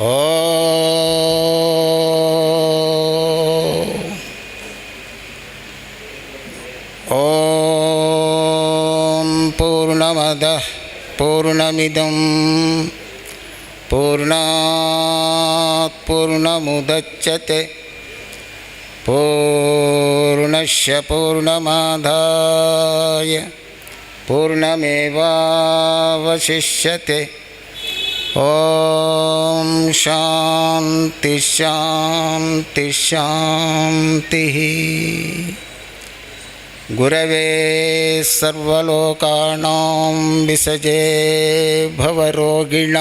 ॐ पूर्णमदः पूर्णमिदं पूर्णात् पूर्णमुदच्यते पूर्णस्य पूर्णमाधाय पूर्णमेवावशिष्यते। ओम शांति शांति शांति। गुरवे सर्वलोकाणां विसजे भवरोगिण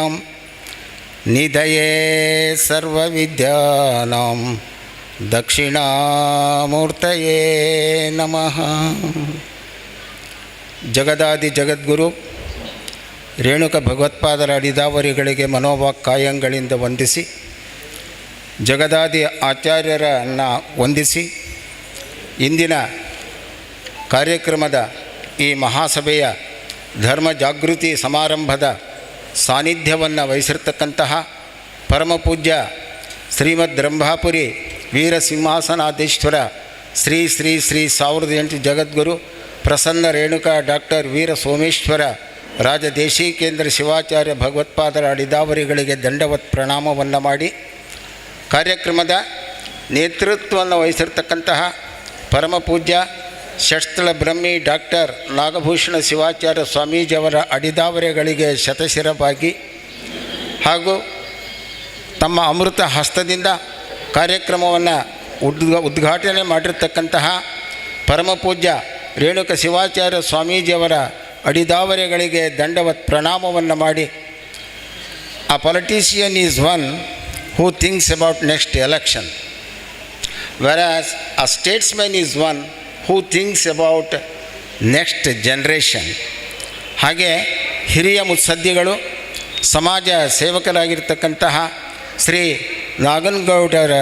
निधये सर्वविद्यानां दक्षिणामूर्त नमः। जगदादिजगद्गुरु ರೇಣುಕ ಭಗವತ್ಪಾದರ ಅಡಿದಾವರಿಗಳಿಗೆ ಮನೋವಾಕ್ಕಾಯಂಗಳಿಂದ ವಂದಿಸಿ, ಜಗದಾದಿ ಆಚಾರ್ಯರನ್ನು ವಂದಿಸಿ, ಇಂದಿನ ಕಾರ್ಯಕ್ರಮದ ಈ ಮಹಾಸಭೆಯ ಧರ್ಮ ಜಾಗೃತಿ ಸಮಾರಂಭದ ಸಾನ್ನಿಧ್ಯವನ್ನು ವಹಿಸಿರ್ತಕ್ಕಂತಹ ಪರಮಪೂಜ್ಯ ಶ್ರೀಮದ್ ರಂಭಾಪುರಿ ವೀರಸಿಂಹಾಸನಾಧೀಶ್ವರ ಶ್ರೀ ಶ್ರೀ ಶ್ರೀ ಸಾವಿರದ ಎಂಟು ಜಗದ್ಗುರು ಪ್ರಸನ್ನ ರೇಣುಕಾ ಡಾಕ್ಟರ್ ವೀರ ಸೋಮೇಶ್ವರ ರಾಜದೇಶೀಕೇಂದ್ರ ಶಿವಾಚಾರ್ಯ ಭಗವತ್ಪಾದರ ಅಡಿದಾವರಿಗಳಿಗೆ ದಂಡವತ್ ಪ್ರಣಾಮವನ್ನು ಮಾಡಿ ಕಾರ್ಯಕ್ರಮದ ನೇತೃತ್ವವನ್ನು ವಹಿಸಿರ್ತಕ್ಕಂತಹ ಪರಮಪೂಜ್ಯ ಷಟ್ಸ್ಥಳ ಬ್ರಹ್ಮಿ ಡಾಕ್ಟರ್ ನಾಗಭೂಷಣ ಶಿವಾಚಾರ್ಯ ಸ್ವಾಮೀಜಿಯವರ ಅಡಿದಾವರೆಗಳಿಗೆ ಶತಶಿರವಾಗಿ ಹಾಗೂ ತಮ್ಮ ಅಮೃತ ಹಸ್ತದಿಂದ ಕಾರ್ಯಕ್ರಮವನ್ನು ಉದ್ ಉದ್ಘಾಟನೆ ಮಾಡಿರ್ತಕ್ಕಂತಹ ಪರಮಪೂಜ್ಯ ರೇಣುಕ ಶಿವಾಚಾರ್ಯ ಸ್ವಾಮೀಜಿಯವರ ಅಡಿದಾವರೆಗಳಿಗೆ ದಂಡವತ್ ಪ್ರಣಾಮವನ್ನು ಮಾಡಿ a politician is one who thinks about next election versus a statesman is one who thinks about next generation ಹಾಗೆ ಹಿರಿಯ ಮುತ್ಸದ್ದಿಗಳು, ಸಮಾಜ ಸೇವಕರಾಗಿರ್ತಕ್ಕಂತಹ ಶ್ರೀ ನಾಗನಗೌಡರ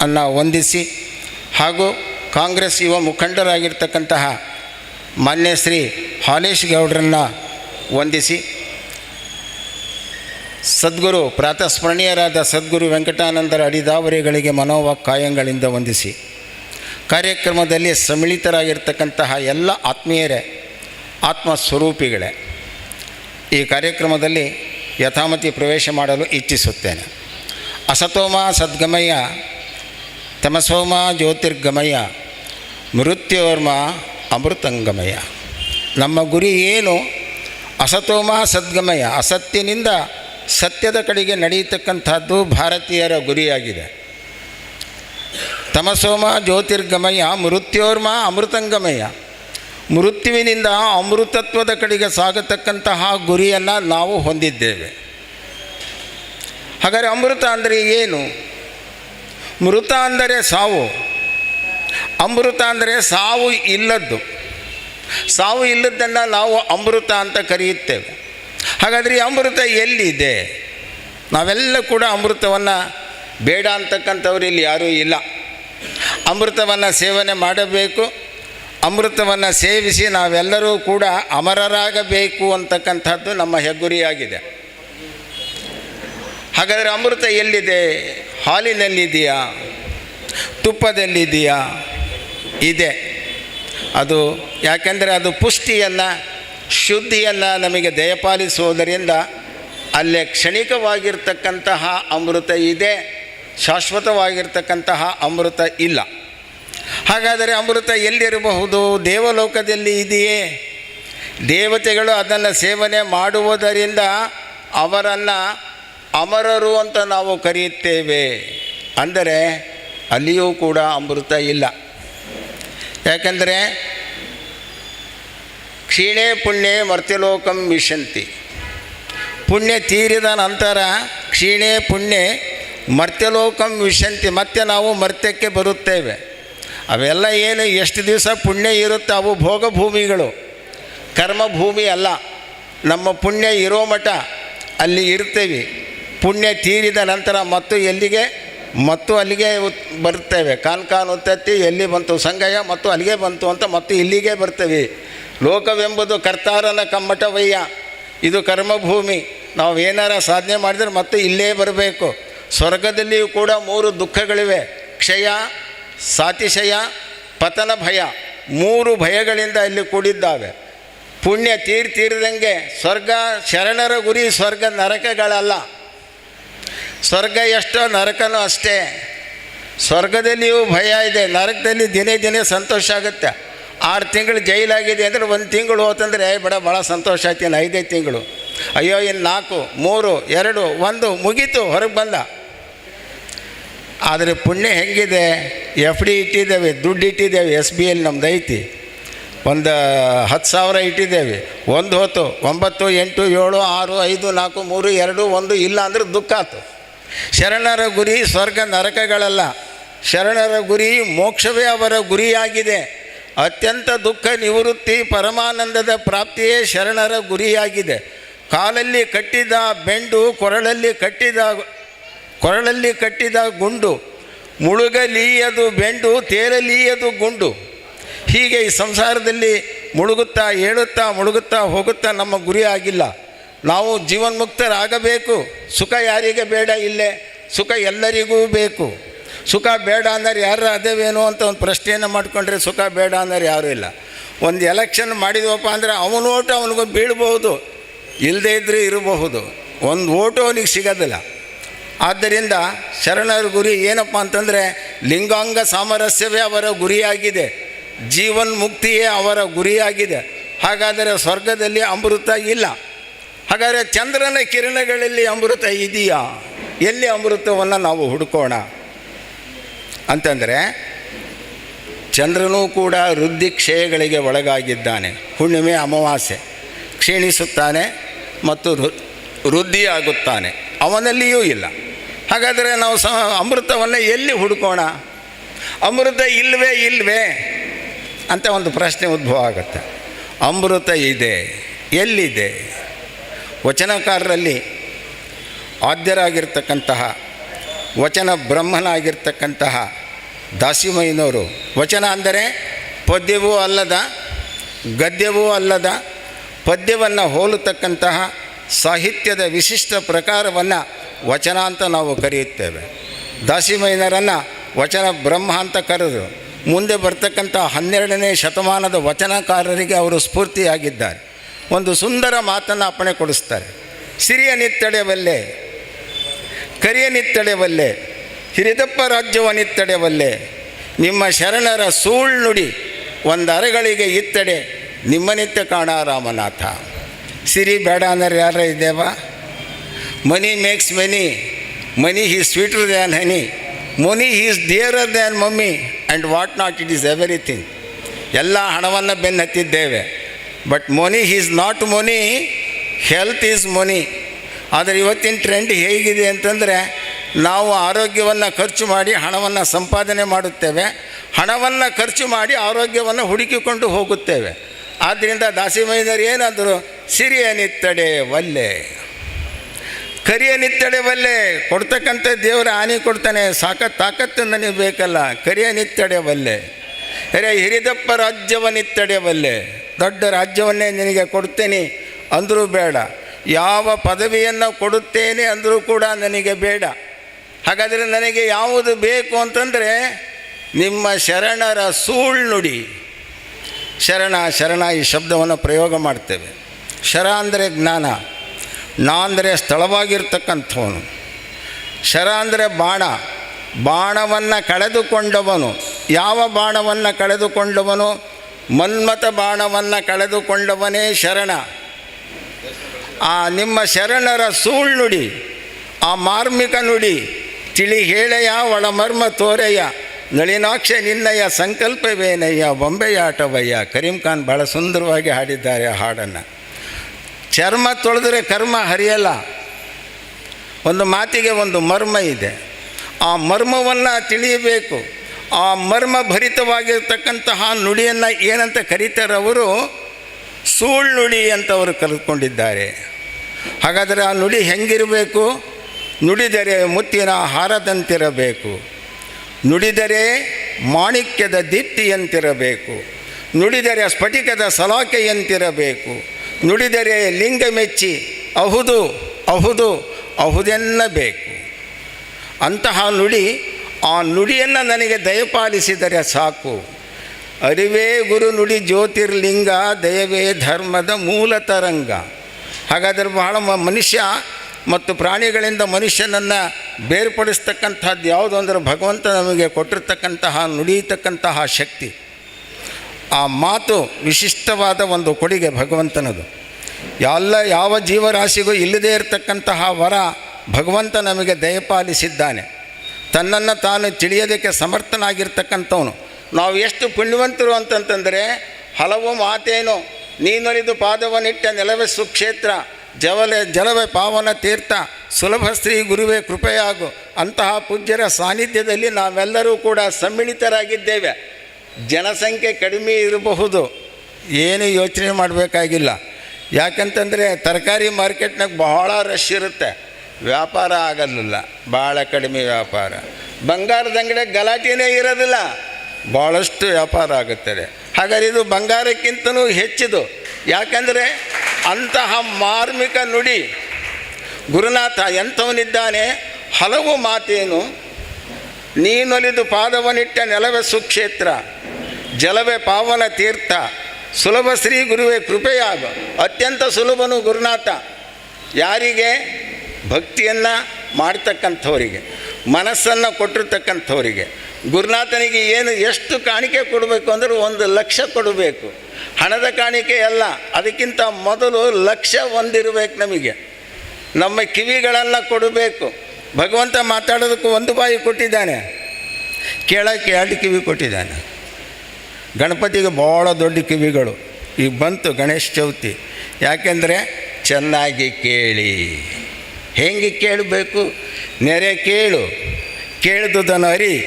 ಅನ್ನು ವಂದಿಸಿ ಹಾಗೂ ಕಾಂಗ್ರೆಸ್ ಯುವ ಮುಖಂಡರಾಗಿರ್ತಕ್ಕಂತಹ ಮಾನ್ಯ ಶ್ರೀ ಹಾಲೇಶ್ ಗೌಡ್ರನ್ನು ವಂದಿಸಿ ಸದ್ಗುರು ಪ್ರಾತಸ್ಮರಣೀಯರಾದ ಸದ್ಗುರು ವೆಂಕಟಾನಂದರ ಅಡಿದಾವರಿಗಳಿಗೆ ಮನೋವಾಕ್ಕಾಯಗಳಿಂದ ವಂದಿಸಿ. ಕಾರ್ಯಕ್ರಮದಲ್ಲಿ ಸಮ್ಮಿಳಿತರಾಗಿರ್ತಕ್ಕಂತಹ ಎಲ್ಲ ಆತ್ಮೀಯರೇ, ಆತ್ಮಸ್ವರೂಪಿಗಳೇ, ಈ ಕಾರ್ಯಕ್ರಮದಲ್ಲಿ ಯಥಾಮತಿ ಪ್ರವೇಶ ಮಾಡಲು ಇಚ್ಛಿಸುತ್ತೇನೆ. ಅಸತೋಮ ಸದ್ಗಮಯ ತಮಸೋಮ ಜ್ಯೋತಿರ್ಗಮಯ ಮೃತ್ಯೋರ್ಮ ಅಮೃತಂಗಮಯ. ನಮ್ಮ ಗುರಿ ಏನು? ಅಸತೋಮ ಸದ್ಗಮಯ. ಅಸತ್ಯನಿಂದ ಸತ್ಯದ ಕಡೆಗೆ ನಡೆಯತಕ್ಕಂಥದ್ದು ಭಾರತೀಯರ ಗುರಿಯಾಗಿದೆ. ತಮಸೋಮ ಜ್ಯೋತಿರ್ಗಮಯ ಮೃತ್ಯೋರ್ಮ ಅಮೃತಂಗಮಯ. ಮೃತ್ಯುವಿನಿಂದ ಅಮೃತತ್ವದ ಕಡೆಗೆ ಸಾಗತಕ್ಕಂತಹ ಗುರಿಯನ್ನು ನಾವು ಹೊಂದಿದ್ದೇವೆ. ಹಾಗಾದರೆ ಅಮೃತ ಅಂದರೆ ಏನು? ಮೃತ ಅಂದರೆ ಸಾವು. ಅಮೃತ ಅಂದರೆ ಸಾವು ಇಲ್ಲದ್ದು. ಸಾವು ಇಲ್ಲದ್ದನ್ನು ನಾವು ಅಮೃತ ಅಂತ ಕರೆಯುತ್ತೇವೆ. ಹಾಗಾದರೆ ಈ ಅಮೃತ ಎಲ್ಲಿದೆ? ನಾವೆಲ್ಲ ಕೂಡ ಅಮೃತವನ್ನು ಬೇಡ ಅಂತಕ್ಕಂಥವ್ರು ಇಲ್ಲಿ ಯಾರೂ ಇಲ್ಲ. ಅಮೃತವನ್ನು ಸೇವನೆ ಮಾಡಬೇಕು. ಅಮೃತವನ್ನು ಸೇವಿಸಿ ನಾವೆಲ್ಲರೂ ಕೂಡ ಅಮರರಾಗಬೇಕು ಅಂತಕ್ಕಂಥದ್ದು ನಮ್ಮ ಹೆಗ್ಗುರಿಯಾಗಿದೆ. ಹಾಗಾದರೆ ಅಮೃತ ಎಲ್ಲಿದೆ? ಹಾಲಿನಲ್ಲಿದೆಯಾ? ತುಪ್ಪದಲ್ಲಿದೆಯಾ? ಇದೆ. ಅದು ಯಾಕೆಂದರೆ ಅದು ಪುಷ್ಟಿಯನ್ನು ಶುದ್ಧಿಯನ್ನು ನಮಗೆ ದಯಪಾಲಿಸುವುದರಿಂದ ಅಲ್ಲೇ ಕ್ಷಣಿಕವಾಗಿರ್ತಕ್ಕಂತಹ ಅಮೃತ ಇದೆ, ಶಾಶ್ವತವಾಗಿರ್ತಕ್ಕಂತಹ ಅಮೃತ ಇಲ್ಲ. ಹಾಗಾದರೆ ಅಮೃತ ಎಲ್ಲಿರಬಹುದು? ದೇವಲೋಕದಲ್ಲಿ ಇದೆಯೇ? ದೇವತೆಗಳು ಅದನ್ನು ಸೇವನೆ ಮಾಡುವುದರಿಂದ ಅವರನ್ನು ಅಮರರು ಅಂತ ನಾವು ಕರೆಯುತ್ತೇವೆ. ಅಂದರೆ ಅಲ್ಲಿಯೂ ಕೂಡ ಅಮೃತ ಇಲ್ಲ. ಯಾಕೆಂದರೆ ಕ್ಷೀಣೆ ಪುಣ್ಯ ಮರ್ತ್ಯಲೋಕಂ ವಿಶಂತಿ. ಪುಣ್ಯ ತೀರಿದ ನಂತರ ಕ್ಷೀಣೆ ಪುಣ್ಯ ಮರ್ತ್ಯಲೋಕಂ ವಿಶಂತಿ. ಮತ್ತೆ ನಾವು ಮರ್ತ್ಯಕ್ಕೆ ಬರುತ್ತೇವೆ. ಅವೆಲ್ಲ ಏನು ಎಷ್ಟು ದಿವಸ ಪುಣ್ಯ ಇರುತ್ತೆ ಅವು ಭೋಗಭೂಮಿಗಳು. ಕರ್ಮಭೂಮಿ ಅಲ್ಲ. ನಮ್ಮ ಪುಣ್ಯ ಇರೋ ಮಠ ಅಲ್ಲಿ ಇರ್ತೇವೆ. ಪುಣ್ಯ ತೀರಿದ ನಂತರ ಮತ್ತು ಎಲ್ಲಿಗೆ? ಮತ್ತು ಅಲ್ಲಿಗೆ ಬರ್ತೇವೆ ಕಾನ್ ಕಾನ್ ಉತ್ತತ್ತಿ ಎಲ್ಲಿ ಬಂತು? ಸಂಗಯ ಮತ್ತು ಅಲ್ಲಿಗೆ ಬಂತು ಅಂತ ಮತ್ತು ಇಲ್ಲಿಗೆ ಬರ್ತೇವೆ. ಲೋಕವೆಂಬುದು ಕರ್ತಾರನ ಕಮ್ಮಟವಯ್ಯ ಇದು ಕರ್ಮಭೂಮಿ. ನಾವು ಏನಾರ ಸಾಧನೆ ಮಾಡಿದರೆ ಮತ್ತೆ ಇಲ್ಲೇ ಬರಬೇಕು. ಸ್ವರ್ಗದಲ್ಲಿಯೂ ಕೂಡ ಮೂರು ದುಃಖಗಳಿವೆ. ಕ್ಷಯ, ಸಾತಿಶಯ, ಪತನ ಭಯ. ಮೂರು ಭಯಗಳಿಂದ ಇಲ್ಲಿ ಕೂಡಿದ್ದಾವೆ. ಪುಣ್ಯ ತೀರ್ ತೀರಿದಂಗೆ ಸ್ವರ್ಗ ಶರಣರ ಗುರಿ ಸ್ವರ್ಗ ನರಕಗಳಲ್ಲ. ಸ್ವರ್ಗ ಎಷ್ಟೋ ನರಕನೂ ಅಷ್ಟೇ. ಸ್ವರ್ಗದಲ್ಲಿಯೂ ಭಯ ಇದೆ, ನರಕದಲ್ಲಿ ದಿನೇ ದಿನೇ ಸಂತೋಷ ಆಗುತ್ತೆ. ಆರು ತಿಂಗಳು ಜೈಲಾಗಿದೆ ಅಂದರೆ ಒಂದು ತಿಂಗಳು ಹೋತಂದರೆ, ಏ ಬೇಡ ಭಾಳ ಸಂತೋಷ ಆಯ್ತು, ಇನ್ನು ಐದೈದು ತಿಂಗಳು. ಅಯ್ಯೋ, ಇನ್ನು ನಾಲ್ಕು, ಮೂರು, ಎರಡು, ಒಂದು, ಮುಗೀತು, ಹೊರಗೆ ಬಂದ. ಆದರೆ ಪುಣ್ಯ ಹೆಂಗಿದೆ? ಎಫ್ ಡಿ ಇಟ್ಟಿದ್ದೇವೆ, ದುಡ್ಡು ಇಟ್ಟಿದ್ದೇವೆ, ಎಸ್ ಬಿ ಎಲ್ ನಮ್ದು ಐತಿ. ಒಂದು ಹತ್ತು ಸಾವಿರ ಇಟ್ಟಿದ್ದೇವೆ. ಒಂದು ಹೊತ್ತು, ಒಂಬತ್ತು, ಎಂಟು, ಏಳು, ಆರು, ಐದು, ನಾಲ್ಕು, ಮೂರು, ಎರಡು, ಒಂದು, ಇಲ್ಲ ಅಂದ್ರೆ ದುಃಖ ಆಯ್ತು ಶರಣರ ಗುರಿ ಸ್ವರ್ಗ ನರಕಗಳಲ್ಲ. ಶರಣರ ಗುರಿ ಮೋಕ್ಷವೇ ಅವರ ಗುರಿಯಾಗಿದೆ. ಅತ್ಯಂತ ದುಃಖ ನಿವೃತ್ತಿ ಪರಮಾನಂದದ ಪ್ರಾಪ್ತಿಯೇ ಶರಣರ ಗುರಿಯಾಗಿದೆ. ಕಾಲಲ್ಲಿ ಕಟ್ಟಿದ ಬೆಂಡು, ಕೊರಳಲ್ಲಿ ಕಟ್ಟಿದ ಕೊರಳಲ್ಲಿ ಕಟ್ಟಿದ ಗುಂಡು, ಮುಳುಗಲೀಯದು ಬೆಂಡು, ತೇರಲೀಯದು ಗುಂಡು. ಹೀಗೆ ಈ ಸಂಸಾರದಲ್ಲಿ ಮುಳುಗುತ್ತಾ, ಏಳುತ್ತಾ, ಮುಳುಗುತ್ತಾ ಹೋಗುತ್ತಾ ನಮ್ಮ ಗುರಿ ಆಗಿಲ್ಲ. ನಾವು ಜೀವನ್ಮುಕ್ತರಾಗಬೇಕು. ಸುಖ ಯಾರಿಗೆ ಬೇಡ? ಇಲ್ಲೇ. ಸುಖ ಎಲ್ಲರಿಗೂ ಬೇಕು. ಸುಖ ಬೇಡ ಅಂದರೆ ಯಾರು ಅದೇವೇನು ಅಂತ ಒಂದು ಪ್ರಶ್ನೆಯನ್ನು ಮಾಡಿಕೊಂಡ್ರೆ ಸುಖ ಬೇಡ ಅಂದರೆ ಯಾರೂ ಇಲ್ಲ. ಒಂದು ಎಲೆಕ್ಷನ್ ಮಾಡಿದ್ವಪ್ಪ ಅಂದರೆ ಅವನ ಓಟು ಅವನಿಗೂ ಬೀಳ್ಬಹುದು. ಇಲ್ಲದೇ ಇದ್ದರೆ ಇರಬಹುದು. ಒಂದು ಓಟು ಅವನಿಗೆ ಸಿಗೋದಿಲ್ಲ. ಆದ್ದರಿಂದ ಶರಣರ ಗುರಿ ಏನಪ್ಪ ಅಂತಂದರೆ ಲಿಂಗಾಂಗ ಸಾಮರಸ್ಯವೇ ಅವರ ಗುರಿಯಾಗಿದೆ. ಜೀವನ್ ಮುಕ್ತಿಯೇ ಅವರ ಗುರಿಯಾಗಿದೆ. ಹಾಗಾದರೆ ಸ್ವರ್ಗದಲ್ಲಿ ಅಮೃತ ಇಲ್ಲ. ಹಾಗಾದರೆ ಚಂದ್ರನ ಕಿರಣಗಳಲ್ಲಿ ಅಮೃತ ಇದೆಯಾ? ಎಲ್ಲಿ ಅಮೃತವನ್ನು ನಾವು ಹುಡುಕೋಣ? ಅಂತಂದರೆ ಚಂದ್ರನೂ ಕೂಡ ವೃದ್ಧಿ ಕ್ಷಯಗಳಿಗೆ ಒಳಗಾಗಿದ್ದಾನೆ. ಹುಣ್ಣಿಮೆ ಅಮಾವಾಸ್ಯೆ. ಕ್ಷೀಣಿಸುತ್ತಾನೆ ಮತ್ತು ವೃದ್ಧಿಯಾಗುತ್ತಾನೆ. ಅವನಲ್ಲಿಯೂ ಇಲ್ಲ. ಹಾಗಾದರೆ ನಾವು ಸ ಅಮೃತವನ್ನು ಎಲ್ಲಿ ಹುಡುಕೋಣ? ಅಮೃತ ಇಲ್ವೇ ಇಲ್ವೇ? ಅಂತ ಒಂದು ಪ್ರಶ್ನೆ ಉದ್ಭವ ಆಗುತ್ತೆ. ಅಮೃತ ಇದೆ, ಎಲ್ಲಿದೆ? ವಚನಕಾರರಲ್ಲಿ ಆದ್ಯರಾಗಿರ್ತಕ್ಕಂತಹ, ವಚನ ಬ್ರಹ್ಮನಾಗಿರ್ತಕ್ಕಂತಹ ದಾಸಿಮಯ್ಯನವರು, ವಚನ ಅಂದರೆ ಪದ್ಯವೂ ಅಲ್ಲದ, ಗದ್ಯವೂ ಅಲ್ಲದ, ಪದ್ಯವನ್ನು ಹೋಲತಕ್ಕಂತಹ ಸಾಹಿತ್ಯದ ವಿಶಿಷ್ಟ ಪ್ರಕಾರವನ್ನು ವಚನ ಅಂತ ನಾವು ಕರೆಯುತ್ತೇವೆ. ದಾಸಿಮಯ್ಯನರನ್ನು ವಚನ ಬ್ರಹ್ಮ ಅಂತ ಕರೆದು ಮುಂದೆ ಬರ್ತಕ್ಕಂಥ ಹನ್ನೆರಡನೇ ಶತಮಾನದ ವಚನಕಾರರಿಗೆ ಅವರು ಸ್ಫೂರ್ತಿಯಾಗಿದ್ದಾರೆ. ಒಂದು ಸುಂದರ ಮಾತನ್ನು ಅಪ್ಪಣೆ ಕೊಡಿಸ್ತಾರೆ. ಸಿರಿಯ ನಿತ್ತಡೆಯವಲ್ಲೆ ಕರಿಯ ನಿತ್ತಡೆವಲ್ಲೆ, ಹಿರಿದಪ್ಪ ರಾಜ್ಯವ ನಿತ್ತಡೆವಲ್ಲೆ, ನಿಮ್ಮ ಶರಣರ ಸೂಳ್ ನುಡಿ ಒಂದು ಅರೆಗಳಿಗೆ ಇತ್ತಡೆ, ನಿಮ್ಮ ನಿತ್ಯ ಕಾಣ ರಾಮನಾಥ. ಸಿರಿ ಬೇಡ ಅಂದರೆ ಯಾರ ಇದ್ದೇವ money makes money money he sweeter than honey, money is dearer than mummy and what not it is everything. ಎಲ್ಲ ಹಣವನ್ನು ಬೆನ್ನು ಹತ್ತಿದ್ದೇವೆ but money is not money health is money ಆದರೆ ಇವತ್ತಿನ ಟ್ರೆಂಡ್ ಹೇಗಿದೆ ಅಂತಂದರೆ, ನಾವು ಆರೋಗ್ಯವನ್ನು ಖರ್ಚು ಮಾಡಿ ಹಣವನ್ನು ಸಂಪಾದನೆ ಮಾಡುತ್ತೇವೆ. ಹಣವನ್ನು ಖರ್ಚು ಮಾಡಿ ಆರೋಗ್ಯವನ್ನು ಹುಡುಕಿಕೊಂಡು ಹೋಗುತ್ತೇವೆ. ಆದ್ದರಿಂದ ದಾಸಿಮೈದರು ಏನಾದರೂ ಸಿರಿಯ ನಿತ್ತಡೆ ಒಲ್ಲೆ. ಕರಿಯ ನಿತ್ತಡೆ ಒಲ್ಲೆ. ಕೊಡ್ತಕ್ಕಂಥ ದೇವರ ಹಾನಿ ಕೊಡ್ತಾನೆ. ಸಾಕ ತಾಕತ್ತು ನನಗೆ ಬೇಕಲ್ಲ. ಕರಿಯ ನಿತ್ತಡೆ ಅರೆ ಹಿರಿದಪ್ಪ ರಾಜ್ಯವ ನಿತ್ತಡೆ ಒಲ್ಲೆ. ದೊಡ್ಡ ರಾಜ್ಯವನ್ನೇ ನಿನಗೆ ಕೊಡ್ತೇನೆ ಅಂದರೂ ಬೇಡ. ಯಾವ ಪದವಿಯನ್ನು ಕೊಡುತ್ತೇನೆ ಅಂದರೂ ಕೂಡ ನನಗೆ ಬೇಡ. ಹಾಗಾದರೆ ನನಗೆ ಯಾವುದು ಬೇಕು ಅಂತಂದರೆ ನಿಮ್ಮ ಶರಣರ ಸೂಳ್ ನುಡಿ. ಶರಣ ಶರಣ ಈ ಶಬ್ದವನ್ನು ಪ್ರಯೋಗ ಮಾಡ್ತೇವೆ. ಶರ ಅಂದರೆ ಜ್ಞಾನ. ನಾ ಅಂದರೆ ಸ್ಥಳವಾಗಿರ್ತಕ್ಕಂಥವನು. ಶರ ಅಂದರೆ ಬಾಣ. ಬಾಣವನ್ನು ಕಳೆದುಕೊಂಡವನು. ಯಾವ ಬಾಣವನ್ನು ಕಳೆದುಕೊಂಡವನು? ಮನ್ಮಥ ಬಾಣವನ್ನು ಕಳೆದುಕೊಂಡವನೇ ಶರಣ. ಆ ನಿಮ್ಮ ಶರಣರ ಸೂಳ್ನುಡಿ ಆ ಮಾರ್ಮಿಕ ನುಡಿ ತಿಳಿ ಹೇಳೆಯ ಒಳಮರ್ಮ ತೋರೆಯ, ನಳಿನಾಕ್ಷ ನಿನ್ನಯ ಸಂಕಲ್ಪವೇನಯ್ಯ, ಬೊಂಬೆಯಾಟವಯ್ಯ ಕರೀಂ ಖಾನ್ ಭಾಳ ಸುಂದರವಾಗಿ ಹಾಡಿದ್ದಾರೆ ಆ ಹಾಡನ್ನು. ಚರ್ಮ ತೊಳೆದ್ರೆ ಕರ್ಮ ಹರಿಯಲ್ಲ. ಒಂದು ಮಾತಿಗೆ ಒಂದು ಮರ್ಮ ಇದೆ. ಆ ಮರ್ಮವನ್ನು ತಿಳಿಯಬೇಕು. ಆ ಮರ್ಮ ಭರಿತವಾಗಿರ್ತಕ್ಕಂತಹ ನುಡಿಯನ್ನು ಏನಂತ ಕರೀತಾರವರು ಸೂಳ್ ನುಡಿ ಅಂತ ಅವರು ಕರೆದುಕೊಂಡಿದ್ದಾರೆ. ಹಾಗಾದರೆ ಆ ನುಡಿ ಹೆಂಗಿರಬೇಕು? ನುಡಿದರೆ ಮುತ್ತಿನ ಹಾರದಂತಿರಬೇಕು. ನುಡಿದರೆ ಮಾಣಿಕ್ಯದ ದೀಪ್ತಿಯಂತಿರಬೇಕು. ನುಡಿದರೆ ಸ್ಫಟಿಕದ ಸಲಾಕೆಯಂತಿರಬೇಕು. ನುಡಿದರೆ ಲಿಂಗ ಮೆಚ್ಚಿ ಅಹುದು ಅಹುದು, ಅಹುದೆನ್ನಬೇಕು. ಅಂತಹ ನುಡಿ ಆ ನುಡಿಯನ್ನು ನನಗೆ ದಯಪಾಲಿಸಿದರೆ ಸಾಕು. ಅರಿವೇ ಗುರು ನುಡಿ ಜ್ಯೋತಿರ್ಲಿಂಗ, ದಯವೇ ಧರ್ಮದ ಮೂಲ ತರಂಗ. ಹಾಗಾದರೆ ಬಹಳ ಮನುಷ್ಯ ಮತ್ತು ಪ್ರಾಣಿಗಳಿಂದ ಮನುಷ್ಯನನ್ನು ಬೇರ್ಪಡಿಸ್ತಕ್ಕಂಥದ್ದು ಯಾವುದು ಅಂದರೆ ಭಗವಂತ ನಮಗೆ ಕೊಟ್ಟಿರ್ತಕ್ಕಂತಹ, ನುಡಿಯತಕ್ಕಂತಹ ಶಕ್ತಿ. ಆ ಮಾತು ವಿಶಿಷ್ಟವಾದ ಒಂದು ಕೊಡುಗೆ ಭಗವಂತನದು. ಎಲ್ಲ, ಯಾವ ಜೀವರಾಶಿಗೂ ಇಲ್ಲದೇ ಇರತಕ್ಕಂತಹ ವರ ಭಗವಂತ ನಮಗೆ ದಯಪಾಲಿಸಿದ್ದಾನೆ. ತನ್ನನ್ನು ತಾನು ತಿಳಿಯೋದಕ್ಕೆ ಸಮರ್ಥನಾಗಿರ್ತಕ್ಕಂಥವನು. ನಾವು ಎಷ್ಟು ಪುಣ್ಯವಂತರು ಅಂತಂತಂದರೆ, ಹಲವು ಮಾತೇನು ನೀನೊಲಿದು ಪಾದವನಿಟ್ಟ ನೆಲವೆ ಸುಕ್ಷೇತ್ರ, ಜವಲೆ, ಜಲವೆ ಪಾವನ ತೀರ್ಥ, ಸುಲಭ ಶ್ರೀ ಗುರುವೇ ಕೃಪೆಯಾಗು. ಅಂತಹ ಪೂಜ್ಯರ ಸಾನ್ನಿಧ್ಯದಲ್ಲಿ ನಾವೆಲ್ಲರೂ ಕೂಡ ಸಮ್ಮಿಳಿತರಾಗಿದ್ದೇವೆ. ಜನಸಂಖ್ಯೆ ಕಡಿಮೆ ಇರಬಹುದು. ಏನು ಯೋಚನೆ ಮಾಡಬೇಕಾಗಿಲ್ಲ. ಯಾಕಂತಂದರೆ ತರಕಾರಿ ಮಾರ್ಕೆಟ್ನಾಗ ಬಹಳ ರಶ್ ಇರುತ್ತೆ. ವ್ಯಾಪಾರ ಆಗಲಿಲ್ಲ ಭಾಳ ಕಡಿಮೆ ವ್ಯಾಪಾರ. ಬಂಗಾರದ ಅಂಗಡಿ ಗಲಾಟೆನೇ ಇರೋದಿಲ್ಲ ಭಾಳಷ್ಟು ವ್ಯಾಪಾರ ಆಗುತ್ತದೆ. ಹಾಗಾದ್ರೆ ಇದು ಬಂಗಾರಕ್ಕಿಂತಲೂ ಹೆಚ್ಚಿದು. ಯಾಕಂದರೆ ಅಂತಹ ಮಾರ್ಮಿಕ ನುಡಿ, ಗುರುನಾಥ ಎಂಥವನಿದ್ದಾನೆ, ಹಲವು ಮಾತೇನು, ನೀನೊಲಿದು ಪಾದವನಿಟ್ಟ ನೆಲವೇ ಸುಕ್ಷೇತ್ರ, ಜಲವೇ ಪಾವನ ತೀರ್ಥ, ಸುಲಭ ಶ್ರೀ ಗುರುವೇ ಕೃಪೆಯಾಗ. ಅತ್ಯಂತ ಸುಲಭನು ಗುರುನಾಥ. ಯಾರಿಗೆ? ಭಕ್ತಿಯನ್ನು ಮಾಡ್ತಕ್ಕಂಥವರಿಗೆ, ಮನಸ್ಸನ್ನು ಕೊಟ್ಟಿರ್ತಕ್ಕಂಥವರಿಗೆ, ಗುರುನಾಥನಿಗೆ ಏನು ಎಷ್ಟು ಕಾಣಿಕೆ ಕೊಡಬೇಕು ಅಂದರೆ ಒಂದು ಲಕ್ಷ ಕೊಡಬೇಕು. ಹಣದ ಕಾಣಿಕೆ ಅಲ್ಲ, ಅದಕ್ಕಿಂತ ಮೊದಲು ಲಕ್ಷ ಹೊಂದಿರಬೇಕು ನಮಗೆ. ನಮ್ಮ ಕಿವಿಗಳನ್ನು ಕೊಡಬೇಕು. ಭಗವಂತ ಮಾತಾಡೋದಕ್ಕೂ ಒಂದು ಬಾಯಿ ಕೊಟ್ಟಿದ್ದಾನೆ. ಕೇಳೋಕ್ಕೆ ಎರಡು ಕಿವಿ ಕೊಟ್ಟಿದ್ದಾನೆ. ಗಣಪತಿಗೆ ಭಾಳ ದೊಡ್ಡ ಕಿವಿಗಳು. ಈಗ ಬಂತು ಗಣೇಶ ಚೌತಿ. ಯಾಕೆಂದರೆ ಚೆನ್ನಾಗಿ ಕೇಳಿ. ಹೆಂಗೆ ಕೇಳಬೇಕು? ನೆರೆ ಕೇಳು. ಕೇಳಿದುದನ್ನು ಅರಿ.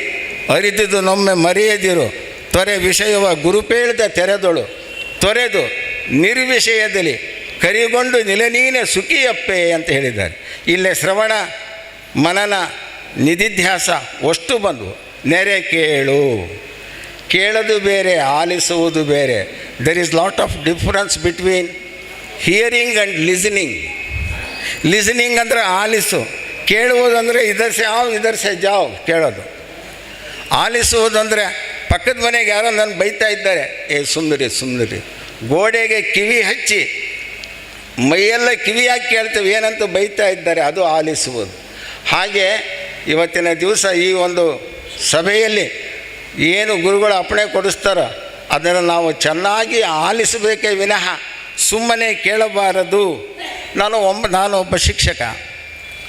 ಅರಿದುದು ನೊಮ್ಮೆ ಮರೆಯದಿರು. ತೊರೆ ವಿಷಯವ ಗುರುಪೇಳ್ದ ತೆರೆದೊಳು. ತೊರೆದು ನಿರ್ವಿಷಯದಲ್ಲಿ ಕರಿಗೊಂಡು ನಿಲನೀನೆ ಸುಖಿಯಪ್ಪೆ ಅಂತ ಹೇಳಿದ್ದಾರೆ. ಇಲ್ಲೇ ಶ್ರವಣ, ಮನನ, ನಿಧಿಧ್ಯಾಸ ಅಷ್ಟು ಬಂದವು. ನೆರೆ ಕೇಳು. ಕೇಳೋದು ಬೇರೆ, ಆಲಿಸುವುದು ಬೇರೆ. There is lot of difference between hearing and listening listening ಅಂದರೆ ಆಲಿಸು. ಕೇಳುವುದಂದರೆ ಇದರ್ಸೆ ಯಾವ ಇದರ್ಸೆ ಜಾವ್ ಕೇಳೋದು. ಆಲಿಸುವುದಂದರೆ ಪಕ್ಕದ ಮನೆಗೆ ಯಾರೋ ನನ್ನ ಬೈತಾ ಇದ್ದಾರೆ, ಏ ಸುಂದರಿ ಸುಂದರಿ ಗೋಡೆಗೆ ಕಿವಿ ಹಚ್ಚಿ, ಮೈಯೆಲ್ಲ ಕಿವಿಯಾಗಿ ಕೇಳ್ತೇವೆ, ಏನಂತ ಬೈತಾ ಇದ್ದಾರೆ, ಅದು ಆಲಿಸುವುದು. ಹಾಗೆ ಇವತ್ತಿನ ದಿವಸ ಈ ಒಂದು ಸಭೆಯಲ್ಲಿ ಏನು ಗುರುಗಳು ಅಪ್ಪಣೆ ಕೊಡಿಸ್ತಾರೋ, ಅದನ್ನು ನಾವು ಚೆನ್ನಾಗಿ ಆಲಿಸಬೇಕೇ ವಿನಃ ಸುಮ್ಮನೆ ಕೇಳಬಾರದು. ನಾನು ಒಂಬ, ನಾನು ಒಬ್ಬ ಶಿಕ್ಷಕ.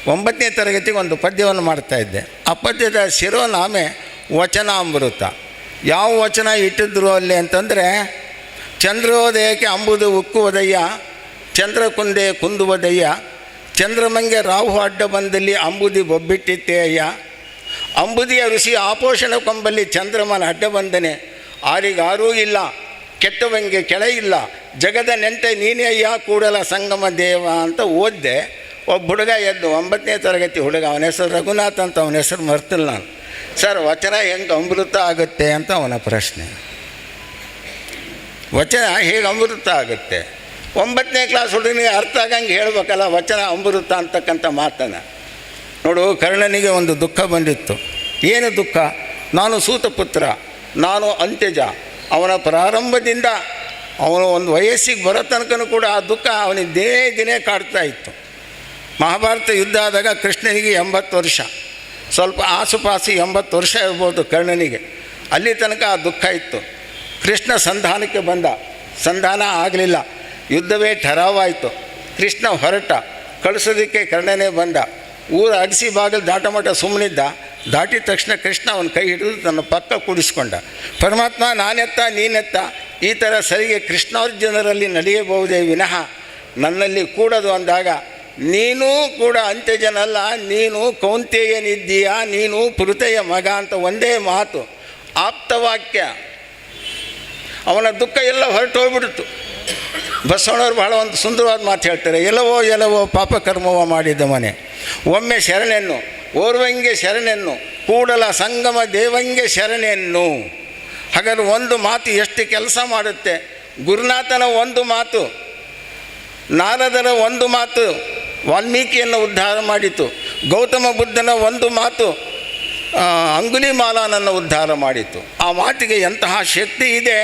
ಒಂಬತ್ತನೇ ತರಗತಿಗೆ ಒಂದು ಪದ್ಯವನ್ನು ಮಾಡ್ತಾಯಿದ್ದೆ ಆ ಪದ್ಯದ ಶಿರೋನಾಮೆ ವಚನಾಮೃತ. ಯಾವ ವಚನ ಇಟ್ಟಿದ್ರು ಅಲ್ಲಿ ಅಂತಂದರೆ, ಚಂದ್ರೋದಯಕ್ಕೆ ಅಂಬುದು ಉಕ್ಕುವುದಯ್ಯ, ಚಂದ್ರಕುಂದೆ ಕುಂದುವುದಯ್ಯ, ಚಂದ್ರಮಂಗೆ ರಾಹು ಅಡ್ಡ ಬಂದಲ್ಲಿ ಅಂಬುದಿ ಬೊಬ್ಬಿಟ್ಟಿತ್ತೇಯ್ಯ, ಅಂಬುದಿಯ ಋಷಿ ಆಪೋಷಣ ಕೊಂಬಲ್ಲಿ ಚಂದ್ರಮನ ಅಡ್ಡ ಬಂದನೆ. ಆರಿಗಾರೂ ಇಲ್ಲ, ಕೆಟ್ಟವಂಗೆ ಕೆಳ ಇಲ್ಲ ಜಗದ ನೆಂಟೆ ನೀನೇ ಅಯ್ಯ ಕೂಡಲ ಸಂಗಮ ದೇವ ಅಂತ ಓದಿದೆ. ಒಬ್ಬ ಹುಡುಗ ಎದ್ದು ಒಂಬತ್ತನೇ ತರಗತಿ ಹುಡುಗ, ಅವನ ಹೆಸರು ರಘುನಾಥ್ ಅಂತ, ಅವನ ಹೆಸರು ಮರ್ತಿಲ್ಲ ನಾನು. ಸರ್, ವಚನ ಹೆಂಗೆ ಅಮೃತ ಆಗುತ್ತೆ ಅಂತ ಅವನ ಪ್ರಶ್ನೆ. ವಚನ ಹೇಗೆ ಅಮೃತ ಆಗುತ್ತೆ? ಒಂಬತ್ತನೇ ಕ್ಲಾಸ್ ಹುಡುಗನಿಗೆ ಅರ್ಥ ಆಗಂಗೆ ಹೇಳ್ಬೇಕಲ್ಲ, ವಚನ ಅಮೃತ ಅಂತಕ್ಕಂಥ ಮಾತನ್ನು. ನೋಡು, ಕರ್ಣನಿಗೆ ಒಂದು ದುಃಖ ಬಂದಿತ್ತು. ಏನು ದುಃಖ? ನಾನು ಸೂತಪುತ್ರ, ನಾನು ಅಂತ್ಯಜ. ಅವನ ಪ್ರಾರಂಭದಿಂದ ಅವನು ಒಂದು ವಯಸ್ಸಿಗೆ ಬರೋ ತನಕನೂ ಕೂಡ ಆ ದುಃಖ ಅವನಿಗೆ ದಿನೇ ದಿನೇ ಕಾಡ್ತಾ ಇತ್ತು. ಮಹಾಭಾರತ ಯುದ್ಧ ಆದಾಗ ಕೃಷ್ಣನಿಗೆ ಎಂಬತ್ತು ವರ್ಷ. ಸ್ವಲ್ಪ ಆಸುಪಾಸು ಎಂಬತ್ತು ವರ್ಷ ಇರ್ಬೋದು ಕರ್ಣನಿಗೆ. ಅಲ್ಲಿ ತನಕ ಆ ದುಃಖ ಇತ್ತು. ಕೃಷ್ಣ ಸಂಧಾನಕ್ಕೆ ಬಂದ. ಸಂಧಾನ ಆಗಲಿಲ್ಲ. ಯುದ್ಧವೇ ಠರಾವಾಯಿತು ಕೃಷ್ಣ ಹೊರಟ. ಕಳಿಸೋದಕ್ಕೆ ಕರ್ಣನೇ ಬಂದ. ಊರ ಅಗಸಿ ಬಾಗಿಲು ದಾಟ ಮಟ ಸುಮ್ಮನಿದ್ದ ದಾಟಿದ ತಕ್ಷಣ ಕೃಷ್ಣ ಅವನ ಕೈ ಹಿಡಿದು ತನ್ನ ಪಕ್ಕ ಕೂಡಿಸ್ಕೊಂಡ. ಪರಮಾತ್ಮ, ನಾನೆತ್ತ, ನೀನೆತ್ತ, ಈ ಥರ ಸರಿಗೆ ಕೃಷ್ಣಾರ್ಜುನರಲ್ಲಿ ನಡೆಯಬಹುದೇ ವಿನಃ ನನ್ನಲ್ಲಿ ಕೂಡದು ಅಂದಾಗ, ನೀನೂ ಕೂಡ ಅಂತ್ಯಜನಲ್ಲ, ನೀನು ಕೌಂತೆಯನಿದ್ದೀಯಾ, ನೀನು ಪುರುತೆಯ ಮಗ ಅಂತ ಒಂದೇ ಮಾತು, ಆಪ್ತವಾಕ್ಯ. ಅವನ ದುಃಖ ಎಲ್ಲ ಹೊರಟು ಹೋಗ್ಬಿಡ್ತು. ಬಸವಣ್ಣವ್ರು ಬಹಳ ಒಂದು ಸುಂದರವಾದ ಮಾತು ಹೇಳ್ತಾರೆ, ಎಲ್ಲವೋ ಎಲ್ಲವೋ ಪಾಪಕರ್ಮವೋ ಮಾಡಿದ್ದ ಮನೆ. ಒಮ್ಮೆ ಶರಣೆನ್ನು ಓರ್ವಂಗೆ ಶರಣೆನ್ನು, ಕೂಡಲ ಸಂಗಮ ದೇವಂಗೆ ಶರಣೆನ್ನು ಹಾಗಾದ್ರೆ ಒಂದು ಮಾತು ಎಷ್ಟು ಕೆಲಸ ಮಾಡುತ್ತೆ? ಗುರುನಾಥನ ಒಂದು ಮಾತು, ನಾರದರ ಒಂದು ಮಾತು, ವಾಲ್ಮೀಕಿಯನ್ನು ಉದ್ಧಾರ ಮಾಡಿತು, ಗೌತಮ ಬುದ್ಧನ ಒಂದು ಮಾತು ಅಂಗುಲಿ ಅಂಗುಲಿಮಾಲನನ್ನು ಉದ್ಧಾರ ಮಾಡಿತು. ಆ ಮಾತಿಗೆ ಎಂತಹ ಶಕ್ತಿ ಇದೆ?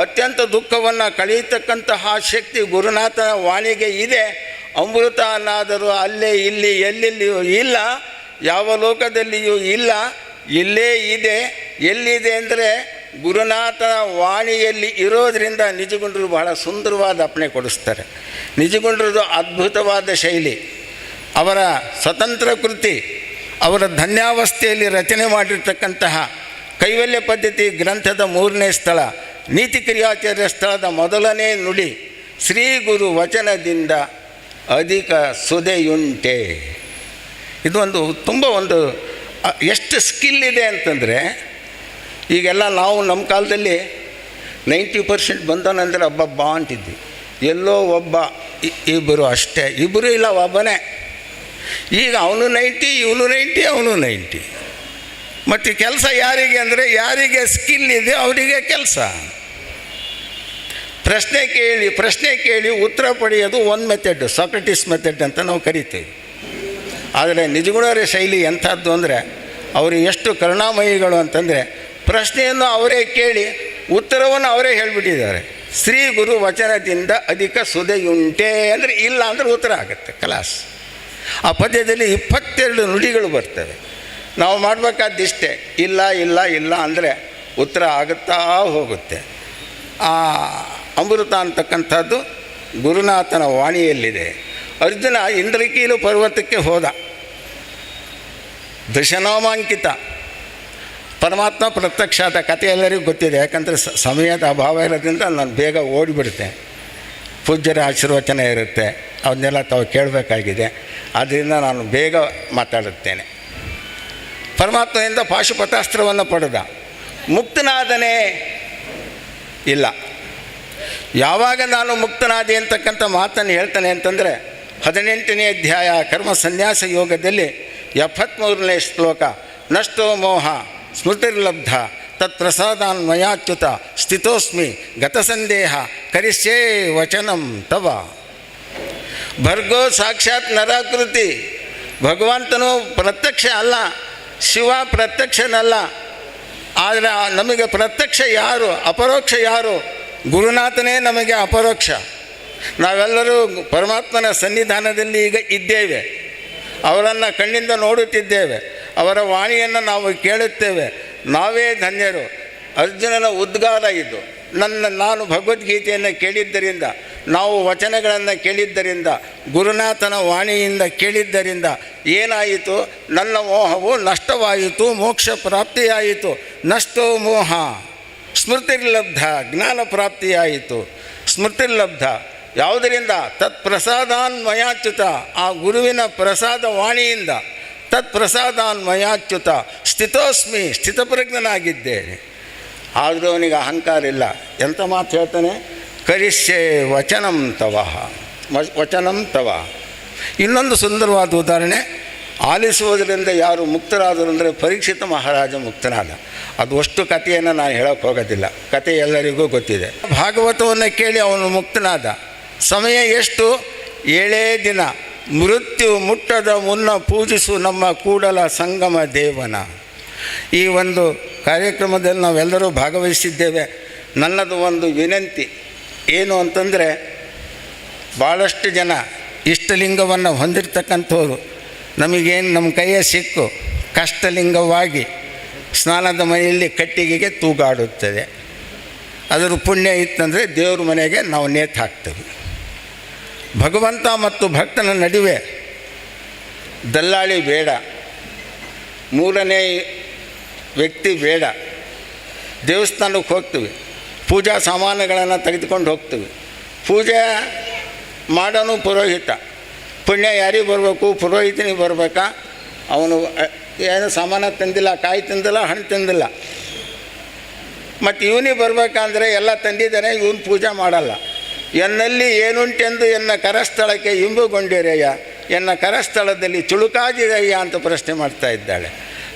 ಅತ್ಯಂತ ದುಃಖವನ್ನು ಕಳೆಯತಕ್ಕಂತಹ ಶಕ್ತಿ ಗುರುನಾಥನ ವಾಣಿಗೆ ಇದೆ. ಅಮೃತ ಅನ್ನಾದರೂ ಅಲ್ಲೇ ಇಲ್ಲಿ, ಎಲ್ಲೆಲ್ಲಿಯೂ ಇಲ್ಲ. ಯಾವ ಲೋಕದಲ್ಲಿಯೂ ಇಲ್ಲ, ಇಲ್ಲೇ ಇದೆ. ಎಲ್ಲಿದೆ ಅಂದರೆ ಗುರುನಾಥನ ವಾಣಿಯಲ್ಲಿ ಇರೋದರಿಂದ ನಿಜಗುಂಡರು ಬಹಳ ಸುಂದರವಾದ ಅಪ್ಪಣೆ ಕೊಡಿಸ್ತಾರೆ. ನಿಜಗುಂಡ್ರದ್ದು ಅದ್ಭುತವಾದ ಶೈಲಿ, ಅವರ ಸ್ವತಂತ್ರ ಕೃತಿ, ಅವರ ಧನ್ಯಾವಸ್ಥೆಯಲ್ಲಿ ರಚನೆ ಮಾಡಿರ್ತಕ್ಕಂತಹ ಕೈವಲ್ಯ ಪದ್ಧತಿ ಗ್ರಂಥದ ಮೂರನೇ ಸ್ಥಳ, ನೀತಿ ಕ್ರಿಯಾಚಾರ್ಯ ಸ್ಥಳದ ಮೊದಲನೇ ನುಡಿ ಶ್ರೀ ಗುರು ವಚನದಿಂದ ಅಧಿಕ ಸುದೆಯುಂಟೆ. ಇದು ಒಂದು ತುಂಬ ಒಂದು ಎಷ್ಟು ಸ್ಕಿಲ್ ಇದೆ ಅಂತಂದರೆ, ಈಗೆಲ್ಲ ನಾವು ನಮ್ಮ ಕಾಲದಲ್ಲಿ ನೈಂಟಿ ಪರ್ಸೆಂಟ್ ಬಂದವನಂದ್ರೆ ಒಬ್ಬ ಅಂತಿದ್ವಿ. ಎಲ್ಲೋ ಒಬ್ಬ ಇಬ್ಬರು ಅಷ್ಟೇ. ಇಬ್ಬರು ಇಲ್ಲ, ಒಬ್ಬನೇ. ಈಗ ಅವನು ನೈಂಟಿ ಇವನು ನೈಂಟಿ ಅವನು ನೈಂಟಿ ಮತ್ತು ಕೆಲಸ ಯಾರಿಗೆ ಅಂದರೆ, ಯಾರಿಗೆ ಸ್ಕಿಲ್ ಇದೆ ಅವರಿಗೆ ಕೆಲಸ. ಪ್ರಶ್ನೆ ಕೇಳಿ ಪ್ರಶ್ನೆ ಕೇಳಿ ಉತ್ತರ ಪಡೆಯೋದು ಒಂದು ಮೆಥಡ್ ಸಾಕ್ರೆಟಿಸ್ ಮೆಥಡ್ ಅಂತ ನಾವು ಕರಿತೀವಿ. ಆದರೆ ನಿಜಗುಣರ ಶೈಲಿ ಎಂಥದ್ದು ಅಂದರೆ ಅವರು ಎಷ್ಟು ಕರುಣಾಮಯಿಗಳು ಅಂತಂದರೆ ಪ್ರಶ್ನೆಯನ್ನು ಅವರೇ ಕೇಳಿ ಉತ್ತರವನ್ನು ಅವರೇ ಹೇಳಿಬಿಟ್ಟಿದ್ದಾರೆ. ಶ್ರೀ ಗುರು ವಚನದಿಂದ ಅಧಿಕ ಸುದೆಯುಂಟೆ ಅಂದರೆ ಇಲ್ಲ ಅಂದರೆ ಉತ್ತರ ಆಗುತ್ತೆ ಕಲಾಸ್. ಆ ಪದ್ಯದಲ್ಲಿ ಇಪ್ಪತ್ತೆರಡು ನುಡಿಗಳು ಬರ್ತವೆ. ನಾವು ಮಾಡಬೇಕಾದಿಷ್ಟೇ ಇಲ್ಲ ಇಲ್ಲ ಇಲ್ಲ ಅಂದರೆ ಉತ್ತರ ಆಗುತ್ತಾ ಹೋಗುತ್ತೆ. ಆ ಅಮೃತ ಅಂತಕ್ಕಂಥದ್ದು ಗುರುನಾಥನ ವಾಣಿಯಲ್ಲಿದೆ. ಅರ್ಜುನ ಇಂದ್ರಕೀಲು ಪರ್ವತಕ್ಕೆ ಹೋದ. ದಶನಾಮಾಂಕಿತ. ಪರಮಾತ್ಮ ಪ್ರತ್ಯಕ್ಷ ಆದ ಕಥೆ ಎಲ್ಲರಿಗೂ ಗೊತ್ತಿದೆ. ಯಾಕಂದರೆ ಸಮಯದ ಅಭಾವ ಇರೋದ್ರಿಂದ ನಾನು ಬೇಗ ಓಡಿಬಿಡುತ್ತೆ. ಪೂಜ್ಯರ ಆಶೀರ್ವಚನ ಇರುತ್ತೆ. ಅವನ್ನೆಲ್ಲ ತಾವು ಕೇಳಬೇಕಾಗಿದೆ. ಆದ್ದರಿಂದ ನಾನು ಬೇಗ ಮಾತಾಡುತ್ತೇನೆ. ಪರಮಾತ್ಮನಿಂದ ಪಾಶುಪತಾಸ್ತ್ರವನ್ನು ಪಡೆದ. ಮುಕ್ತನಾದನೇ ಇಲ್ಲ. ಯಾವಾಗ ನಾನು ಮುಕ್ತನಾದೆ ಅಂತಕ್ಕಂಥ ಮಾತನ್ನು ಹೇಳ್ತಾನೆ ಅಂತಂದರೆ ಹದಿನೆಂಟನೇ ಅಧ್ಯಾಯ ಕರ್ಮ ಸನ್ಯಾಸ ಯೋಗದಲ್ಲಿ ಎಪ್ಪತ್ತ್ಮೂರನೇ ಶ್ಲೋಕ. ನಷ್ಟೋ ಮೋಹ, ಸ್ಮೃತಿರ್ಲಬ್ಧ ತತ್ಪ್ರಸಾದಾನ್ಮಯಾಚ್ಯುತ ಸ್ಥಿತೋಸ್ಮಿ, ಗತಸಂದೇಹ, ಕರಿಷ್ಯೇ ವಚನಂ ತವ. ಭರ್ಗೋ ಸಾಕ್ಷಾತ್ ನರಾಕೃತಿ. ಭಗವಂತನು ಪ್ರತ್ಯಕ್ಷ ಅಲ್ಲ, ಶಿವ ಪ್ರತ್ಯಕ್ಷನಲ್ಲ. ಆದರೆ ನಮಗೆ ಪ್ರತ್ಯಕ್ಷ ಯಾರು, ಅಪರೋಕ್ಷ ಯಾರು? ಗುರುನಾಥನೇ ನಮಗೆ ಅಪರೋಕ್ಷ. ನಾವೆಲ್ಲರೂ ಪರಮಾತ್ಮನ ಸನ್ನಿಧಾನದಲ್ಲಿ ಈಗ ಇದ್ದೇವೆ. ಅವರನ್ನು ಕಣ್ಣಿಂದ ನೋಡುತ್ತಿದ್ದೇವೆ. ಅವರ ವಾಣಿಯನ್ನು ನಾವು ಕೇಳುತ್ತೇವೆ. ನಾವೇ ಧನ್ಯರು. ಅರ್ಜುನನ ಉದ್ಗಾರ ಇದು. ನನ್ನ, ನಾನು ಭಗವದ್ಗೀತೆಯನ್ನು ಕೇಳಿದ್ದರಿಂದ, ನಾವು ವಚನಗಳನ್ನು ಕೇಳಿದ್ದರಿಂದ, ಗುರುನಾಥನ ವಾಣಿಯಿಂದ ಕೇಳಿದ್ದರಿಂದ ಏನಾಯಿತು? ನನ್ನ ಮೋಹವು ನಷ್ಟವಾಯಿತು, ಮೋಕ್ಷ ಪ್ರಾಪ್ತಿಯಾಯಿತು. ನಷ್ಟೋ ಮೋಹ. ಸ್ಮೃತಿರ್ಲಬ್ಧ, ಜ್ಞಾನ ಪ್ರಾಪ್ತಿಯಾಯಿತು. ಸ್ಮೃತಿರ್ಲಬ್ಧ. ಯಾವುದರಿಂದ? ತತ್ ತತ್ಪ್ರಸಾದಾನ್ಮಯಾಚ್ಯುತ ಆ ಗುರುವಿನ ಪ್ರಸಾದ ವಾಣಿಯಿಂದ ತತ್ ತತ್ಪ್ರಸಾದಾನ್ಮಯಾಚ್ಯುತ ಸ್ಥಿತೋಸ್ಮಿ, ಸ್ಥಿತಪ್ರಜ್ಞನಾಗಿದ್ದೇನೆ. ಆದರೂ ಅವನಿಗೆ ಅಹಂಕಾರ ಇಲ್ಲ. ಎಂಥ ಮಾತು ಹೇಳ್ತಾನೆ? ಕರಿಷ್ಯೆ ವಚನಂ ತವ. ವಚನಂ ತವ. ಇನ್ನೊಂದು ಸುಂದರವಾದ ಉದಾಹರಣೆ. ಆಲಿಸುವುದರಿಂದ ಯಾರು ಮುಕ್ತರಾದರು ಅಂದರೆ ಪರೀಕ್ಷಿತ ಮಹಾರಾಜ ಮುಕ್ತನಾದ. ಅದು ಅಷ್ಟು ಕಥೆಯನ್ನು ನಾನು ಹೇಳೋಕ್ಕೆ ಹೋಗೋದಿಲ್ಲ. ಕತೆ ಎಲ್ಲರಿಗೂ ಗೊತ್ತಿದೆ. ಭಾಗವತವನ್ನು ಕೇಳಿ ಅವನು ಮುಕ್ತನಾದ. ಸಮಯ ಎಷ್ಟು? ಏಳೇ ದಿನ. ಮೃತ್ಯು ಮುಟ್ಟದ ಮುನ್ನ ಪೂಜಿಸು ನಮ್ಮ ಕೂಡಲ ಸಂಗಮ ದೇವನ. ಈ ಒಂದು ಕಾರ್ಯಕ್ರಮದಲ್ಲಿ ನಾವೆಲ್ಲರೂ ಭಾಗವಹಿಸಿದ್ದೇವೆ. ನನ್ನದು ಒಂದು ವಿನಂತಿ. ಏನು ಅಂತಂದರೆ ಭಾಳಷ್ಟು ಜನ ಇಷ್ಟಲಿಂಗವನ್ನು ಹೊಂದಿರತಕ್ಕಂಥವ್ರು. ನಮಗೇನು ನಮ್ಮ ಕೈಯ ಸಿಕ್ಕು. ಕಷ್ಟಲಿಂಗವಾಗಿ ಸ್ನಾನದ ಮನೆಯಲ್ಲಿ ಕಟ್ಟಿಗೆಗೆ ತೂಗಾಡುತ್ತದೆ. ಅದರ ಪುಣ್ಯ ಇತ್ತಂದರೆ ದೇವ್ರ ಮನೆಗೆ ನಾವು ನೇತು ಹಾಕ್ತೇವೆ ಭಗವಂತ ಮತ್ತು ಭಕ್ತನ ನಡುವೆ ದಲ್ಲಾಳಿ ಬೇಡ. ಮೂರನೇ ವ್ಯಕ್ತಿ ಬೇಡ. ದೇವಸ್ಥಾನಕ್ಕೆ ಹೋಗ್ತೀವಿ. ಪೂಜಾ ಸಾಮಾನುಗಳನ್ನು ತೆಗೆದುಕೊಂಡು ಹೋಗ್ತೀವಿ. ಪೂಜೆ ಮಾಡೋನು ಪುರೋಹಿತ. ಪುಣ್ಯ ಯಾರಿಗೆ ಬರಬೇಕು? ಪುರೋಹಿತನಿಗೆ ಬರಬೇಕಾ? ಅವನು ಏನು ಸಾಮಾನು ತಂದಿಲ್ಲ, ಕಾಯಿ ತಿಂದಿಲ್ಲ, ಹಣ್ಣು ತಿಂದಿಲ್ಲ. ಮತ್ತು ಇವನಿಗೆ ಬರಬೇಕಂದ್ರೆ ಎಲ್ಲ ತಂದಿದ್ದಾನೆ, ಇವನು ಪೂಜೆ ಮಾಡಲ್ಲ. ಎನ್ನಲ್ಲಿ ಏನುಂಟೆಂದು ಎನ್ನ ಕರಸ್ಥಳಕ್ಕೆ ಇಂಬುಗೊಂಡಿರಯ್ಯ ಎನ್ನ ಕರಸ್ಥಳದಲ್ಲಿ ಚುಳುಕಾಗಿದೆಯ ಅಂತ ಪ್ರಶ್ನೆ ಮಾಡ್ತಾ ಇದ್ದಾಳೆ.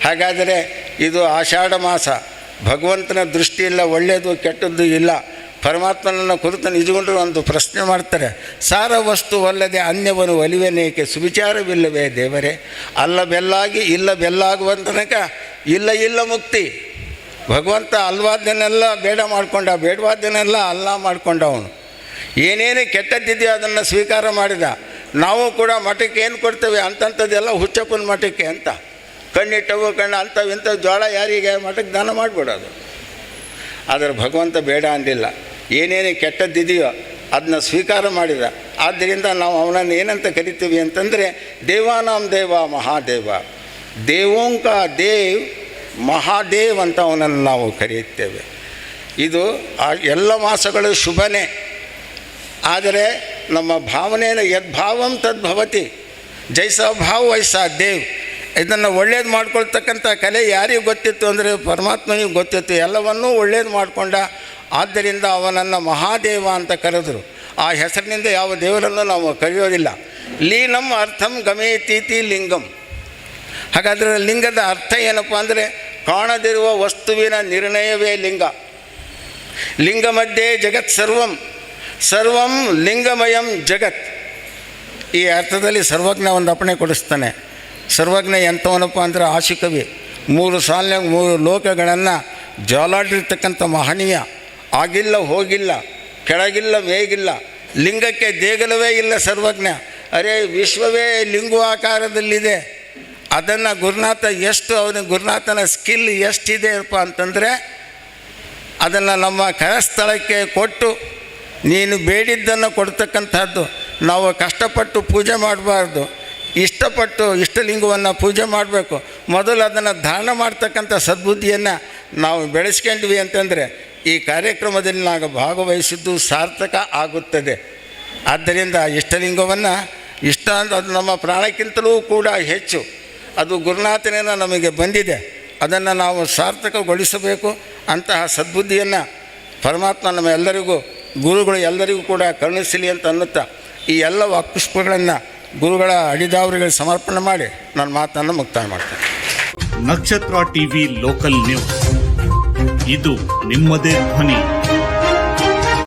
ಹಾಗಾದರೆ ಇದು ಆಷಾಢ ಮಾಸ. ಭಗವಂತನ ದೃಷ್ಟಿಯಿಲ್ಲ ಒಳ್ಳೆಯದು ಕೆಟ್ಟದ್ದು ಇಲ್ಲ. ಪರಮಾತ್ಮನನ್ನು ಕುರಿತು ನಿಜಗೊಂಡರು ಒಂದು ಪ್ರಶ್ನೆ ಮಾಡ್ತಾರೆ. ಸಾರ ವಸ್ತುವಲ್ಲದೆ ಅನ್ಯವನು ಒಲಿವೆನೇಕೆ ಸುವಿಚಾರವಿಲ್ಲವೇ ದೇವರೇ? ಅಲ್ಲ ಬೆಲ್ಲಾಗಿ, ಇಲ್ಲ ಬೆಲ್ಲಾಗುವ ತನಕ ಇಲ್ಲ ಇಲ್ಲ ಮುಕ್ತಿ. ಭಗವಂತ ಅಲ್ವಾದ್ದನ್ನೆಲ್ಲ ಬೇಡ ಮಾಡ್ಕೊಂಡ ಬೇಡವಾದ್ದನ್ನೆಲ್ಲ ಅಲ್ಲ ಮಾಡ್ಕೊಂಡ ಅವನು ಏನೇನು ಕೆಟ್ಟದ್ದಿದೆಯೋ ಅದನ್ನು ಸ್ವೀಕಾರ ಮಾಡಿದ. ನಾವು ಕೂಡ ಮಠಕ್ಕೆ ಏನು ಕೊಡ್ತೇವೆ ಅಂತಂಥದ್ದೆಲ್ಲ ಹುಚ್ಚಪ್ಪನ ಮಠಕ್ಕೆ ಅಂತ. ಕಣ್ಣಿಟ್ಟವು ಕಣ್ಣು ಅಂಥವು ಇಂಥವು ಜೋಳ ಯಾರಿಗೆ ಮಠಕ್ಕೆ ದಾನ ಮಾಡಿಬಿಡೋದು. ಆದರೆ ಭಗವಂತ ಬೇಡ ಅಂದಿಲ್ಲ. ಏನೇನು ಕೆಟ್ಟದ್ದಿದೆಯೋ ಅದನ್ನ ಸ್ವೀಕಾರ ಮಾಡಿದ. ಆದ್ದರಿಂದ ನಾವು ಅವನನ್ನು ಏನಂತ ಕರಿತೀವಿ ಅಂತಂದರೆ ದೇವಾನಾಮ್ ದೇವ ಮಹಾದೇವ. ದೇವೋಂಕ ದೇವ್ ಮಹಾದೇವ್ ಅಂತ ಅವನನ್ನು ನಾವು ಕರೆಯುತ್ತೇವೆ. ಇದು ಆ ಎಲ್ಲ ಮಾಸಗಳು ಶುಭನೇ. ಆದರೆ ನಮ್ಮ ಭಾವನೆಯನ್ನು ಯದ್ಭಾವಂ ತದ್ಭವತಿ. ಜೈಸ ಭಾವ ವೈಸ ದೇವ್. ಇದನ್ನು ಒಳ್ಳೇದು ಮಾಡ್ಕೊಳ್ತಕ್ಕಂಥ ಕಲೆ ಯಾರಿಗೆ ಗೊತ್ತಿತ್ತು ಅಂದರೆ ಪರಮಾತ್ಮನಿಗೆ ಗೊತ್ತಿತ್ತು. ಎಲ್ಲವನ್ನೂ ಒಳ್ಳೇದು ಮಾಡಿಕೊಂಡ. ಆದ್ದರಿಂದ ಅವನನ್ನು ಮಹಾದೇವ ಅಂತ ಕರೆದರು. ಆ ಹೆಸರಿನಿಂದ ಯಾವ ದೇವರನ್ನು ನಾವು ಕರೆಯೋದಿಲ್ಲ. ಲೀನಂ ಅರ್ಥಂ ಗಮೇತೀತಿ ಲಿಂಗಂ. ಹಾಗಾದರೆ ಲಿಂಗದ ಅರ್ಥ ಏನಪ್ಪ ಅಂದರೆ ಕಾಣದಿರುವ ವಸ್ತುವಿನ ನಿರ್ಣಯವೇ ಲಿಂಗ. ಲಿಂಗ ಮಧ್ಯೆ ಜಗತ್ ಸರ್ವಂ ಲಿಂಗಮಯಂ ಜಗತ್. ಈ ಅರ್ಥದಲ್ಲಿ ಸರ್ವಜ್ಞ ಒಂದು ಅಪಣೆ ಕೊಡಿಸ್ತಾನೆ. ಸರ್ವಜ್ಞ ಎಂಥವನಪ್ಪ ಅಂದರೆ ಆಶಿಕವಿ ಮೂರು ಸಾಲ ಮೂರು ಲೋಕಗಳನ್ನು ಜಾಲಾಡಿರ್ತಕ್ಕಂಥ ಮಹನೀಯ. ಆಗಿಲ್ಲ, ಹೋಗಿಲ್ಲ, ಕೆಳಗಿಲ್ಲ, ಮೇಗಿಲ್ಲ. ಲಿಂಗಕ್ಕೆ ದೇಗಲವೇ ಇಲ್ಲ ಸರ್ವಜ್ಞ. ಅರೆ, ವಿಶ್ವವೇ ಲಿಂಗುವಾಕಾರದಲ್ಲಿದೆ ಅದನ್ನು ಗುರುನಾಥ ಎಷ್ಟು, ಅವನ ಗುರುನಾಥನ ಸ್ಕಿಲ್ ಎಷ್ಟಿದೆಯಪ್ಪ ಅಂತಂದರೆ, ಅದನ್ನು ನಮ್ಮ ಕರಸ್ಥಳಕ್ಕೆ ಕೊಟ್ಟು ನೀನು ಬೇಡಿದ್ದನ್ನು ಕೊಡ್ತಕ್ಕಂಥದ್ದು. ನಾವು ಕಷ್ಟಪಟ್ಟು ಪೂಜೆ ಮಾಡಬಾರ್ದು. ಇಷ್ಟಪಟ್ಟು ಇಷ್ಟಲಿಂಗವನ್ನು ಪೂಜೆ ಮಾಡಬೇಕು. ಮೊದಲು ಅದನ್ನು ಧಾರಣ ಮಾಡ್ತಕ್ಕಂಥ ಸದ್ಬುದ್ಧಿಯನ್ನು ನಾವು ಬೆಳೆಸ್ಕೊಂಡ್ವಿ ಅಂತಂದರೆ ಈ ಕಾರ್ಯಕ್ರಮದಲ್ಲಿ ನಾವು ಭಾಗವಹಿಸಿದ್ದು ಸಾರ್ಥಕ ಆಗುತ್ತದೆ. ಆದ್ದರಿಂದ ಇಷ್ಟಲಿಂಗವನ್ನು ಇಷ್ಟ ಅಂತ ಅದು ನಮ್ಮ ಪ್ರಾಣಕ್ಕಿಂತಲೂ ಕೂಡ ಹೆಚ್ಚು. ಅದು ಗುರುನಾಥನೇನ ನಮಗೆ ಬಂದಿದೆ. ಅದನ್ನು ನಾವು ಸಾರ್ಥಕಗೊಳಿಸಬೇಕು. ಅಂತಹ ಸದ್ಬುದ್ಧಿಯನ್ನು ಪರಮಾತ್ಮ ನಮ್ಮ ಎಲ್ಲರಿಗೂ ಗುರುಗಳು ಎಲ್ಲರಿಗೂ ಕೂಡ ಕರುಣಿಸಲಿ ಅಂತ ಅನ್ನುತ್ತಾ ಈ ಎಲ್ಲ ವಾಕ್ಪುಷ್ಪಗಳನ್ನು ಗುರುಗಳ ಅಡಿದಾವರಿಗೆ ಸಮರ್ಪಣೆ ಮಾಡಿ ನನ್ನ ಮಾತನ್ನು ಮುಕ್ತಾಯ ಮಾಡ್ತೇನೆ. ನಕ್ಷತ್ರ ಟಿವಿ ಲೋಕಲ್ ನ್ಯೂಸ್. ಇದು ನಿಮ್ಮದೇ ಧ್ವನಿ.